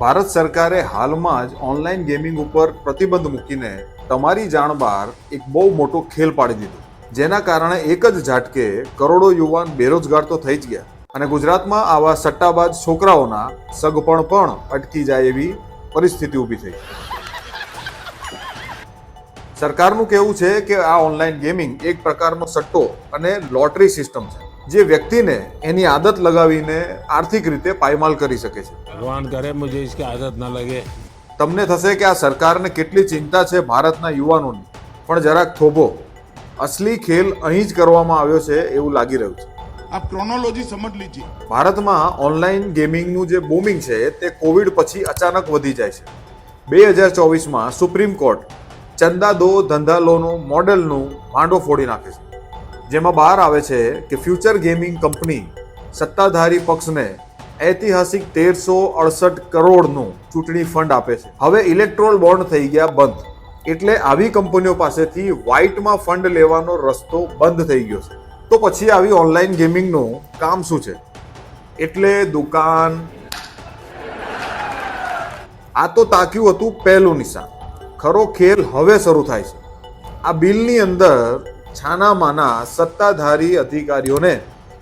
ભારત સરકારે હાલમાં જ ઓનલાઈન ગેમિંગ ઉપર પ્રતિબંધ મૂકીને તમારી જાણ બહાર એક બહુ મોટો ખેલ પાડી દીધો. જેના કારણે એક જ ઝાટકે કરોડો યુવાન બેરોજગાર તો થઈ જ ગયા. અને ગુજરાતમાં આવા સટ્ટાબાજ છોકરાઓના સગપણ પણ અટકી જાય એવી પરિસ્થિતિ ઊભી થઈ. સરકારનું કહેવું છે કે આ ઓનલાઈન ગેમિંગ એક પ્રકારનો સટ્ટો અને લોટરી સિસ્ટમ છે. જે વ્યક્તિને એની આદત લગાવીને આર્થિક રીતે પાયમાલ કરી શકે છે भगवान करे मुझे इसकी आदत न लगे તમને થશે કે આ સરકારને કેટલી ચિંતા છે ભારતના યુવાનોની પણ જરાક થોભો અસલી ખેલ અહીં જ કરવામાં આવ્યો છે એવું લાગી રહ્યું છે आप क्रोनोलॉजी समझ लीजिए ભારતમાં ઓનલાઈન ગેમિંગનું જે બૂમિંગ છે તે કોવિડ પછી અચાનક વધી જાય છે બે હજાર ચોવીસમાં સુપ્રીમ કોર્ટ ચંદા દો ધંધા લોનો મોડેલનું ભાંડો ફોડી નાખે છે જેમાં બહાર આવે છે કે ફ્યુચર ગેમિંગ કંપની સત્તાધારી પક્ષને ઐતિહાસિક તેરસો અડસઠ કરોડનું ચૂંટણી ફંડ આપે છે. હવે ઇલેક્ટ્રોલ બોન્ડ થઈ ગયા બંધ. એટલે આવી કંપનીઓ પાસેથી વ્હાઇટમાં ફંડ લેવાનો રસ્તો બંધ થઈ ગયો છે. તો પછી આવી ઓનલાઈન ગેમિંગનું કામ શું છે? એટલે દુકાન. આ તો તાક્યું હતું પહેલું નિશાન. ખરો ખેલ હવે શરૂ થાય છે. આ બિલની અંદર છાનામાના સત્તાધારી અધિકારીઓને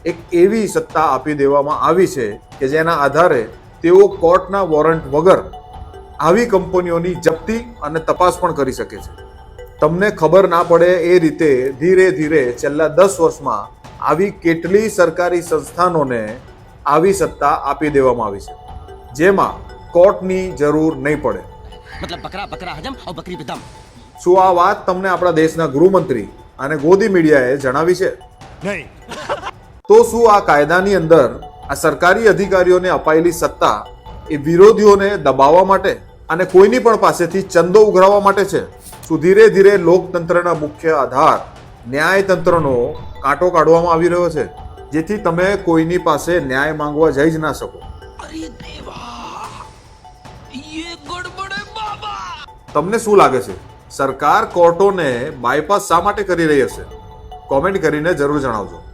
એક એવી સત્તા આપી દેવામાં આવી છે કે જેના આધારે તેઓ કોર્ટના વોરંટ વગર આવી કંપનીઓની જપ્તી અને તપાસ પણ કરી શકે છે. તમને ખબર ના પડે એ રીતે ધીરે ધીરે છેલ્લા દસ વર્ષમાં આવી કેટલી સરકારી સંસ્થાનોને આવી સત્તા આપી દેવામાં આવી છે જેમાં કોર્ટની જરૂર નહીં પડે. મતલબ બકરા બકરા હજમ બકરી શું આ વાત તમને આપણા દેશના ગૃહમંત્રી અને ગોદી મીડિયાએ જણાવી છે. નહીં. તો શું આ કાયદાની અંદર આ સરકારી અધિકારીઓને અપાયેલી સત્તા એ વિરોધીઓને દબાવવા માટે અને કોઈની પણ પાસેથી ચંદો ઉઘરાવવા માટે છે? શું ધીરે ધીરે લોકતંત્રના મુખ્ય આધાર ન્યાયતંત્રનો કાંટો કાઢવામાં આવી રહ્યો છે જેથી તમે કોઈની પાસે ન્યાય માંગવા જઈ જ ના શકો? તમને શું લાગે છે? સરકાર કોર્ટોને બાયપાસ શા માટે કરી રહી હશે? કોમેન્ટ કરીને જરૂર જણાવજો.